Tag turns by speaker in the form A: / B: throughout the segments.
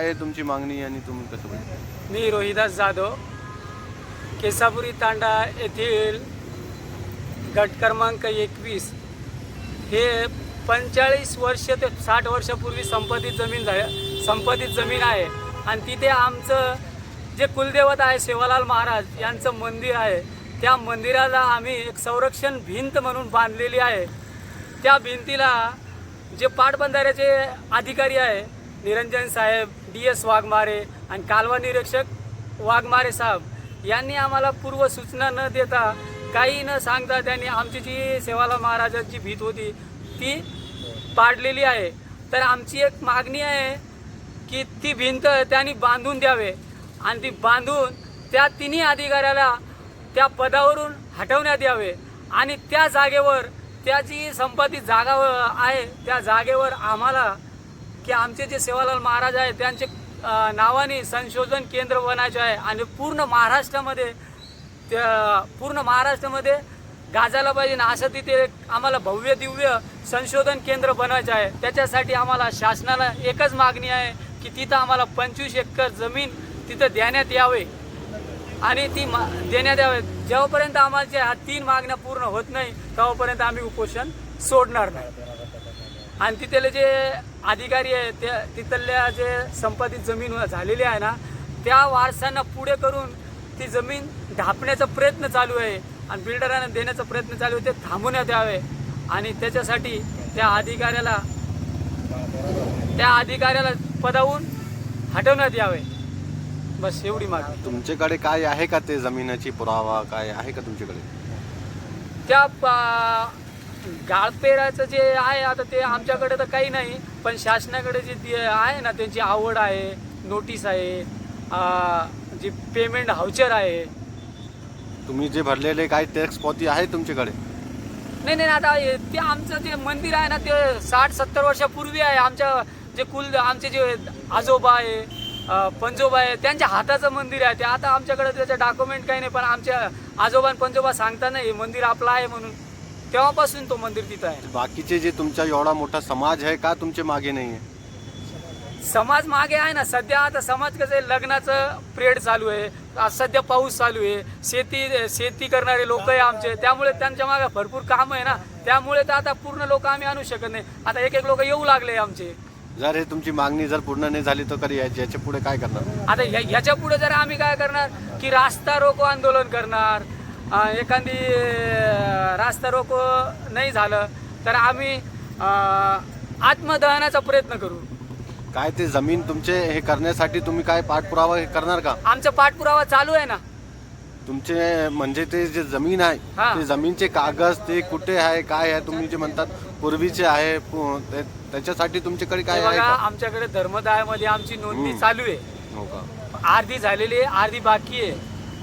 A: काय आहे तुमची मागणी आणि तुम्ही कसं बघता?
B: मी रोहिदास जाधव केसापुरी तांडा येथील गट क्रमांक एकवीस. हे पंचेचाळीस वर्ष ते साठ वर्षापूर्वी संपत्ती जमीन झाली संपादित जमीन आहे. आणि तिथे आमचं जे कुलदेवत आहे सेवालाल महाराज यांचं मंदिर आहे त्या मंदिराला आम्ही एक संरक्षण भिंत म्हणून बांधलेली आहे. त्या भिंतीला जे पाटबंधाऱ्याचे अधिकारी आहे निरंजन साहेब डी एस वाघमारे आणि कालवा निरीक्षक वाघमारे साहेब यांनी आम्हाला पूर्व सूचना न देता काही न सांगता त्यांनी आमची जी सेवाला महाराजांची भीत होती ती पाडलेली आहे. तर आमची एक मागणी आहे की ती भिंत त्यांनी बांधून द्यावे आणि ती बांधून त्या तिन्ही अधिकाऱ्याला त्या पदावरून हटवण्यात यावे आणि त्या जागेवर त्याची संपत्ती जागा आहे त्या जागेवर आम्हाला की आमचे जे सेवालाल महाराज आहेत त्यांचे नावाने संशोधन केंद्र बनायचे आहे. आणि पूर्ण महाराष्ट्रामध्ये त्या पूर्ण महाराष्ट्रामध्ये गाजायला पाहिजे ना असं तिथे एक आम्हाला भव्य दिव्य संशोधन केंद्र बनवायचं आहे. त्याच्यासाठी आम्हाला शासनाला एकच मागणी आहे की तिथं आम्हाला पंचवीस एकर जमीन तिथं देण्यात यावे. आणि ती मा देण्यात यावे. जेव्हापर्यंत आम्हाला ह्या तीन मागण्या पूर्ण होत नाही तेव्हापर्यंत आम्ही उपोषण सोडणार नाही. आणि तिथले जे अधिकारी आहे ते तिथल्या जे संपादित जमीन झालेली आहे ना त्या वारसांना पुढे करून ती जमीन ढापण्याचा प्रयत्न चालू आहे आणि बिल्डरांना देण्याचा प्रयत्न चालू आहे ते थांबवण्यात यावे. आणि त्याच्यासाठी त्या अधिकाऱ्याला त्या अधिकाऱ्याला पदावून हटवण्यात यावे. बस एवढी मागणी.
A: तुमच्याकडे काय आहे का ते जमिनीची पुरावा काय आहे का तुमच्याकडे?
B: त्या प- गाळपेराचं जे आहे आता ते आमच्याकडे तर काही नाही पण शासनाकडे जे आहे ना त्यांची आवड आहे नोटीस आहे जी पेमेंट हावचर आहे.
A: तुम्ही जे भरलेले काय टॅक्स पावती आहे तुमच्याकडे?
B: नाही नाही आता ते आमचं जे मंदिर आहे ना ते साठ सत्तर वर्षापूर्वी आहे. आमच्या जे कुल आमचे जे आजोबा आहे पंजोबा आहे त्यांच्या हाताचं मंदिर आहे. ते आता आमच्याकडे त्याचं डॉक्युमेंट काही नाही पण आमच्या आजोबा आणि पंजोबा सांगता नाही हे मंदिर आपलं आहे म्हणून. तेव्हापासून तो मंदिर तिथं आहे.
A: बाकीचे जे तुमचा एवढा मोठा समाज आहे का तुमचे मागे नाही आहे
B: समाज मागे आहे ना. सध्या आता समाज कसं आहे लग्नाचं पिरियड चालू आहे. आज सध्या पाऊस चालू आहे. शेती शेती करणारे लोक आहे आमचे. त्यामुळे त्यांच्या मागे भरपूर काम आहे ना. त्यामुळे तर आता पूर्ण लोक आम्ही आणू शकत नाही. आता एक एक लोक येऊ लागले आमचे.
A: जर हे तुमची मागणी जर पूर्ण नाही झाली तर कधी याच्या याच्यापुढे काय करणार?
B: आता ह्याच्या पुढे जर आम्ही काय करणार की रास्ता रोको आंदोलन करणार एखादी अं, रास्ता रोको नाही झालं तर आम्ही आत्मदहनाचा प्रयत्न करू.
A: काय ते जमीन तुमचे हे करण्यासाठी तुम्ही काय पाठपुरावा हे करणार का?
B: आमचा पाठपुरावा चालू आहे ना.
A: तुमचे म्हणजे ते जे जमीन आहे
B: हा.
A: ते जमीनचे कागद ते कुठे आहे काय आहे तुम्ही जे म्हणतात पूर्वीचे आहे पु- ते- त्याच्यासाठी तुमच्याकडे काय
B: हे
A: आहे
B: बघा
A: का?
B: आमच्याकडे धर्मदायामध्ये आमची नोंदणी
A: हम्म.
B: चालू आहे.
A: हो का?
B: अर्धी झालेली आहे अर्धी बाकी आहे.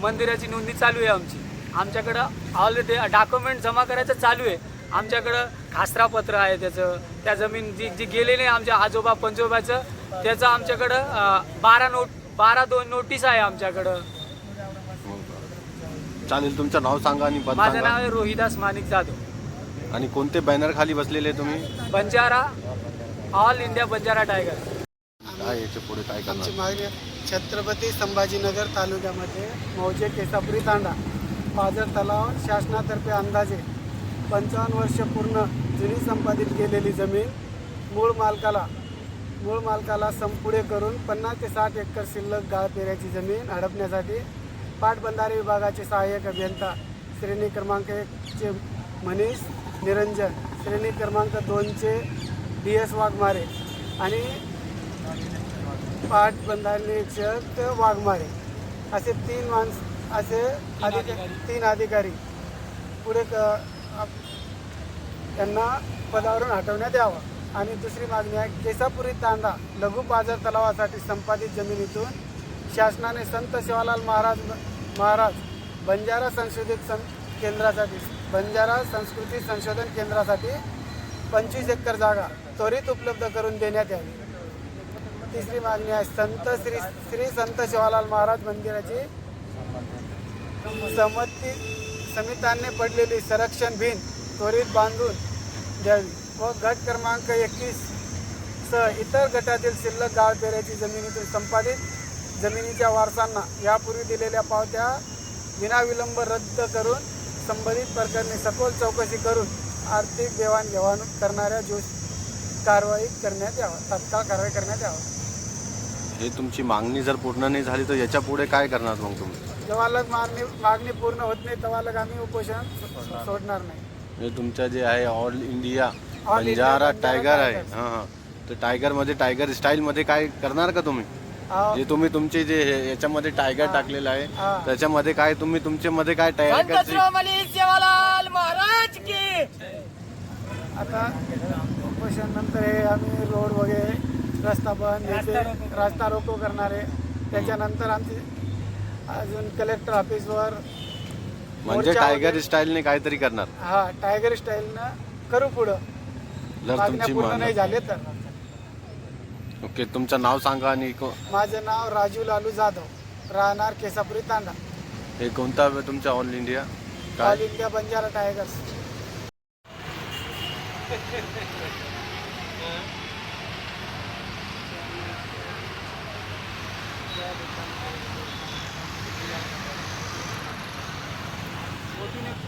B: मंदिराची नोंदणी चालू आहे आमची. आमच्याकडं ऑलरेडी डॉक्युमेंट जमा करायचं चालू आहे. आमच्याकडं खासरापत्र आहे त्याचं. त्या जमीन जी जी गेलेली आहे आमच्या आजोबा पंजोबाचं त्याचं आमच्याकडं बारा नोट बारा दोन नोटीस आहे आमच्याकडं.
A: चालेल तुमचं नाव सांगा आणि
B: माझं नाव
A: सांगा
B: आहे रोहिदास माणिक जाधव.
A: आणि कोणते बॅनर खाली बसलेले तुम्ही?
B: Banjara all India Banjara tiger
A: काय याच्यापुढे काय
C: आमची
A: करणार
C: मागणी आहे. छत्रपती संभाजीनगर तालुक्यामध्ये मौजे केसापुरी तांडा. पाझर तलाव शासनातर्फे अंदाजे पंचावन्न वर्ष पूर्ण जुनी संपादित केलेली जमीन मूळ मालकाला मूळ मालकाला संपुढे करून पन्नास ते साठ एकर शिल्लक गाळ पेऱ्याची जमीन हडपण्यासाठी पाटबंधारे विभागाचे सहाय्यक अभियंता श्रेणी क्रमांक एकचे मनीष निरंजन श्रेणी क्रमांक दोनचे डी एस वाघमारे आणि पाटबंधारे निरीक्षक वाघमारे. असे तीन माणसं असे अधिक तीन अधिकारी. पुढे क आप- त्यांना पदावरून हटवण्यात यावं. आणि दुसरी मागणी आहे केसापुरी तांडा लघु बाजार तलावासाठी संपादित जमिनीतून शासनाने संत शिवालाल महाराज महाराज बंजारा संशोधित सं केंद्रासाठी बंजारा संस्कृती संशोधन केंद्रासाठी पंचवीस एकर जागा त्वरित उपलब्ध करून देण्यात यावी. तिसरी मागणी आहे संत श्री श्री संत शिवालाल महाराज मंदिराची समती समितांनी पडलेली संरक्षण भिंत त्वरित बांधून द्यावी व गट क्रमांक एकवीस सह इतर गटातील शिल्लक गावपेऱ्याची जमिनीतून संपादित जमिनीच्या वारसांना यापूर्वी दिलेल्या पावत्या विनाविलंब रद्द करून संबंधित प्रकरणी सखोल चौकशी करून आर्थिक देवाणघेवाण करणाऱ्या जो कारवाई करण्यात यावा तत्काळ कारवाई करण्यात यावा.
A: हे तुमची मागणी जर पूर्ण नाही झाली तर याच्यापुढे काय करणार मग तुम्ही?
C: जेव्हालग मागणी मागणी पूर्ण होत नाही तेव्हालग आम्ही उपोषण सोडणार नाही
A: हे तुमचं जे आहे ऑल इंडिया बंजारा टायगर आहे. हां हां तर टायगरमध्ये टायगर स्टाईलमध्ये काय करणार का तुम्ही
C: हा,
A: जे तुम्ही तुमचे जे हे- याच्यामध्ये टायगर
C: हा.
A: टाकलेलं आहे. त्याच्यामध्ये काय तुम्ही तुमच्या मध्ये काय टायगरची
B: सेवालाल महाराज की
C: आता उपोषण नंतर हे आम्ही रोड वगैरे रस्ता बंद
B: रास्ता रोको.
C: रास्ता रोको करणार आहे त्याच्यानंतर आमची अजून कलेक्टर ऑफिसवर
A: म्हणजे
C: मोर्चा
A: टायगर
C: वगैरे-
A: स्टाईलने काहीतरी करणार.
C: हा टायगर स्टाईलनं करू पुढं.
A: जर
C: मागण्या
A: तुमची
C: पूर्ण नाही झाले तर.
A: ओके तुमचं नाव सांगा आणि को-
C: माझं नाव राजू लालू जाधव राहणार केसापुरी तांडा.
A: हे कोणता तुमचा ऑल इंडिया
C: ऑल
A: काय
C: इंडिया बंजारा टायगर्स